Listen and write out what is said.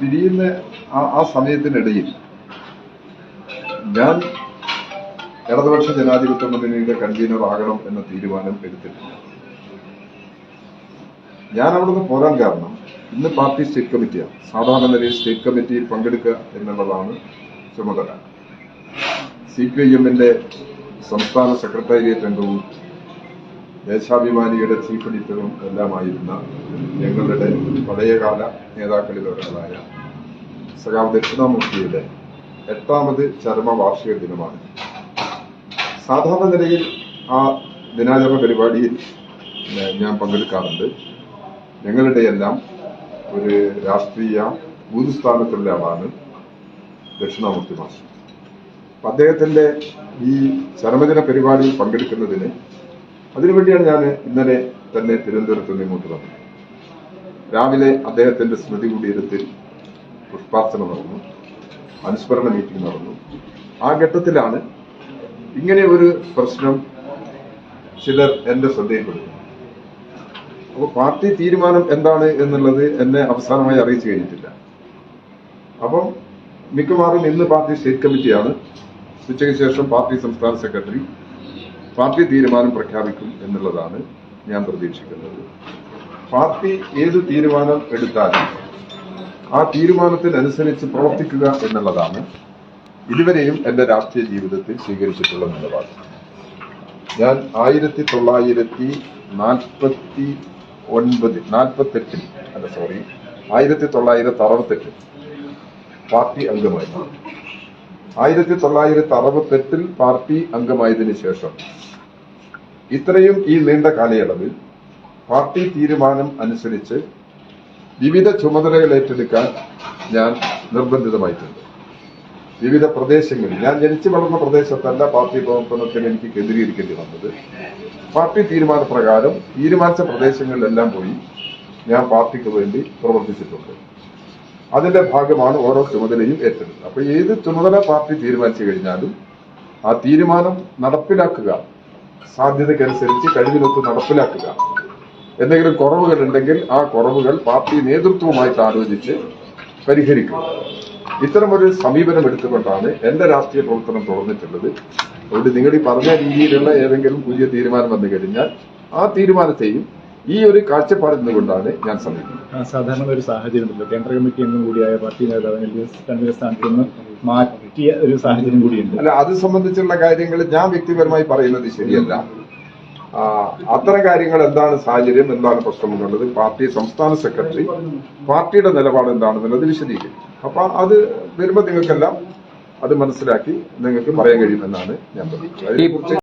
പിരിയുന്ന ആ- സമയത്തിനിടയിൽ ഞാൻ ഇടതുപക്ഷ ജനാധിപത്യ മുന്നണിയുടെ കൺവീനർ ആകണം എന്ന തീരുമാനം എടുത്തിട്ടില്ല. ഞാൻ അവിടുന്ന് പോരാൻ കാരണം ഇന്ന് പാർട്ടി സ്റ്റേറ്റ് കമ്മിറ്റിയാണ് സാധാരണ നിലയിൽ സ്റ്റേറ്റ് കമ്മിറ്റിയിൽ പങ്കെടുക്കുക എന്നുള്ളതാണ് ചുമതല. സി പി ഐ എമ്മിന്റെ സംസ്ഥാന സെക്രട്ടേറിയറ്റ് അംഗവും ദേശാഭിമാനിയുടെ എഡിറ്ററും എല്ലാമായിരുന്ന ഞങ്ങളുടെ പഴയകാല നേതാക്കളിൽ ഒരാളായ സഖാവ് ദക്ഷിണാമൂർത്തിയുടെ എട്ടാമത് ചരമവാർഷിക ദിനമാണ്. സാധാരണ നിലയിൽ ആ ദിനാചരണ പരിപാടിയിൽ ഞാൻ പങ്കെടുക്കാറുണ്ട്. ഞങ്ങളുടെ എല്ലാം ഒരു രാഷ്ട്രീയ ഭൂതസ്ഥാനത്തുള്ള ആളാണ് ദക്ഷിണാമൂർത്തി അപ്പൊ അദ്ദേഹത്തിന്റെ ഈ ചരമദിന പരിപാടിയിൽ പങ്കെടുക്കുന്നതിന് അതിനുവേണ്ടിയാണ് ഞാൻ ഇന്നലെ തന്നെ തിരുവനന്തപുരത്ത് നിന്ന് ഇങ്ങോട്ട് വന്നത്. രാവിലെ അദ്ദേഹത്തിന്റെ സ്മൃതി കുടീരത്തിൽ പുഷ്പാർച്ചന നടന്നു. അനുസ്മരണ മീറ്റിംഗ് നടന്നു. ആ ഘട്ടത്തിലാണ് ഇങ്ങനെ ഒരു പ്രശ്നം ചിലർ എന്റെ ശ്രദ്ധയിൽപ്പെടുന്നു അപ്പോൾ പാർട്ടി തീരുമാനം എന്താണ് എന്നുള്ളത് എന്നെ അവസാനമായി അറിയിച്ചു കഴിഞ്ഞിട്ടില്ല. അപ്പം മിക്കവാറും ഇന്ന് പാർട്ടി സ്റ്റേറ്റ് കമ്മിറ്റിയാണ്. ഉച്ചയ്ക്ക് ശേഷം പാർട്ടി സംസ്ഥാന സെക്രട്ടറി പാർട്ടി തീരുമാനം പ്രഖ്യാപിക്കും എന്നുള്ളതാണ് ഞാൻ പ്രതീക്ഷിക്കുന്നത്. പാർട്ടി ഏത് തീരുമാനം എടുത്താലും ആ തീരുമാനത്തിനനുസരിച്ച് പ്രവർത്തിക്കുക എന്നുള്ളതാണ് ഇതുവരെയും എന്റെ രാഷ്ട്രീയ ജീവിതത്തിൽ സ്വീകരിച്ചിട്ടുള്ള നിലപാട്. ഞാൻ ആയിരത്തി തൊള്ളായിരത്തി നാൽപ്പത്തി ഒൻപത് നാൽപ്പത്തെട്ടിൽ അല്ല സോറി ആയിരത്തി തൊള്ളായിരത്തി അറുപത്തെട്ടിൽ പാർട്ടി അംഗമായി. ആയിരത്തി തൊള്ളായിരത്തി അറുപത്തെട്ടിൽ പാർട്ടി അംഗമായതിനു ശേഷം ഇത്രയും ഈ നീണ്ട കാലയളവിൽ പാർട്ടി തീരുമാനം അനുസരിച്ച് വിവിധ ചുമതലകൾ ഏറ്റെടുക്കാൻ ഞാൻ നിർബന്ധിതമായിട്ടുണ്ട്. വിവിധ പ്രദേശങ്ങളിൽ ഞാൻ ജനിച്ചു വളർന്ന പ്രദേശത്തല്ല പാർട്ടി പ്രവർത്തനത്തിന് എനിക്ക് കേന്ദ്രീകരിക്കേണ്ടി വന്നത്. പാർട്ടി തീരുമാനപ്രകാരം തീരുമാനിച്ച പ്രദേശങ്ങളിലെല്ലാം പോയി ഞാൻ പാർട്ടിക്ക് വേണ്ടി പ്രവർത്തിച്ചിട്ടുണ്ട്. അതിന്റെ ഭാഗമാണ് ഓരോ ചുമതലയും ഏറ്റെടുത്തത്. അപ്പൊ ഏത് ചുമതല പാർട്ടി തീരുമാനിച്ചു കഴിഞ്ഞാലും ആ തീരുമാനം നടപ്പിലാക്കുക സാധ്യതയ്ക്കനുസരിച്ച് കഴിവിനൊത്ത് നടപ്പിലാക്കുക. എന്തെങ്കിലും കുറവുകൾ ഉണ്ടെങ്കിൽ ആ കുറവുകൾ പാർട്ടി നേതൃത്വവുമായിട്ട് ആലോചിച്ച് പരിഹരിക്കുക. ഇത്തരം ഒരു സമീപനം എടുത്തുകൊണ്ടാണ് എന്റെ രാഷ്ട്രീയ പ്രവർത്തനം തുടർന്നിട്ടുള്ളത് അതുകൊണ്ട് നിങ്ങൾ ഈ പറഞ്ഞ രീതിയിലുള്ള ഏതെങ്കിലും പുതിയ തീരുമാനം വന്നു കഴിഞ്ഞാൽ ആ തീരുമാനത്തെയും ഈ ഒരു കാഴ്ചപ്പാടിൽ നിന്നുകൊണ്ടാണ് ഞാൻ സമീപിക്കുന്നത്. ആ, സാധാരണ ഒരു സാഹചര്യം കേന്ദ്ര കമ്മിറ്റി എന്നും കൂടിയായ പാർട്ടി നേതാവ് എൽ ഡി എഫ് കൺവീനർ സ്ഥാനത്ത് നിന്ന് മാറ്റിയ ഒരു സാഹചര്യം കൂടിയുണ്ട്. അല്ല അത് സംബന്ധിച്ചുള്ള കാര്യങ്ങൾ ഞാൻ വ്യക്തിപരമായി പറയുന്നത് ശരിയല്ല. അത്തരം കാര്യങ്ങൾ എന്താണ് സാഹചര്യം എന്താണ് പ്രശ്നം എന്നുള്ളത് പാർട്ടി സംസ്ഥാന സെക്രട്ടറി പാർട്ടിയുടെ നിലപാട് എന്താണെന്നുള്ളത് വിശദീകരിക്കും. അപ്പൊ അത് വരുമ്പോൾ നിങ്ങൾക്കെല്ലാം അത് മനസ്സിലാക്കി നിങ്ങൾക്ക് പറയാൻ കഴിയുമെന്നാണ് ഞാൻ പറയുന്നത്.